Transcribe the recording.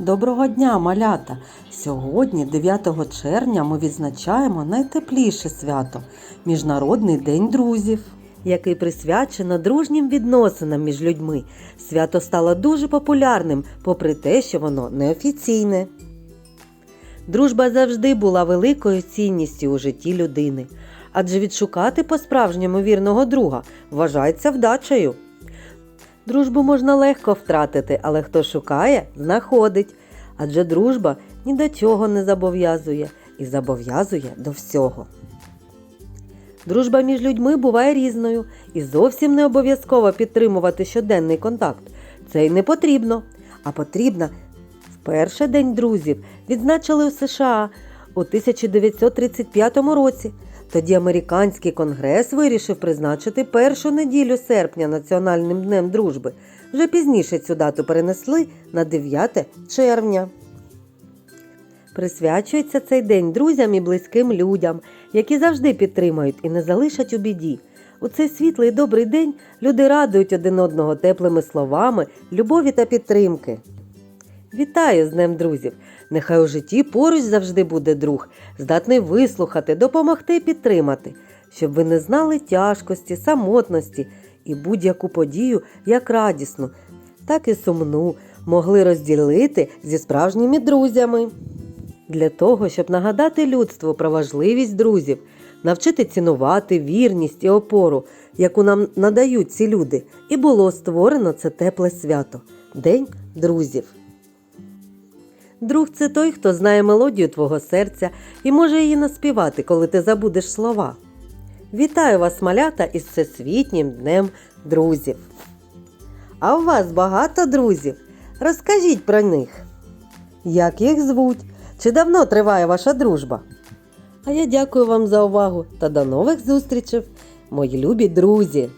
Доброго дня, малята! Сьогодні, 9 червня, ми відзначаємо найтепліше свято Міжнародний день друзів, який присвячено дружнім відносинам між людьми. Свято стало дуже популярним, попри те, що воно неофіційне. Дружба завжди була великою цінністю у житті людини, адже відшукати по-справжньому вірного друга вважається вдачею. Дружбу можна легко втратити, але хто шукає, знаходить. Адже дружба ні до чого не зобов'язує і зобов'язує до всього. Дружба між людьми буває різною і зовсім не обов'язково підтримувати щоденний контакт. Це й не потрібно. А потрібно вперше День друзів відзначили у США у 1935 році. Тоді американський конгрес вирішив призначити першу неділю серпня Національним днем дружби. Вже пізніше цю дату перенесли на 9 червня. Присвячується цей день друзям і близьким людям, які завжди підтримають і не залишать у біді. У цей світлий добрий день люди радують один одного теплими словами, любові та підтримки. Вітаю з Днем друзів! Нехай у житті поруч завжди буде друг, здатний вислухати, допомогти і підтримати, щоб ви не знали тяжкості, самотності і будь-яку подію як радісну, так і сумну могли розділити зі справжніми друзями. Для того, щоб нагадати людству про важливість друзів, навчити цінувати вірність і опору, яку нам надають ці люди, і було створено це тепле свято День друзів. Друг це той, хто знає мелодію твого серця і може її наспівати, коли ти забудеш слова. Вітаю вас, малята, із Всесвітнім днем друзів. А у вас багато друзів? Розкажіть про них. Як їх звуть? Чи давно триває ваша дружба? А я дякую вам за увагу та до нових зустрічей, мої любі друзі!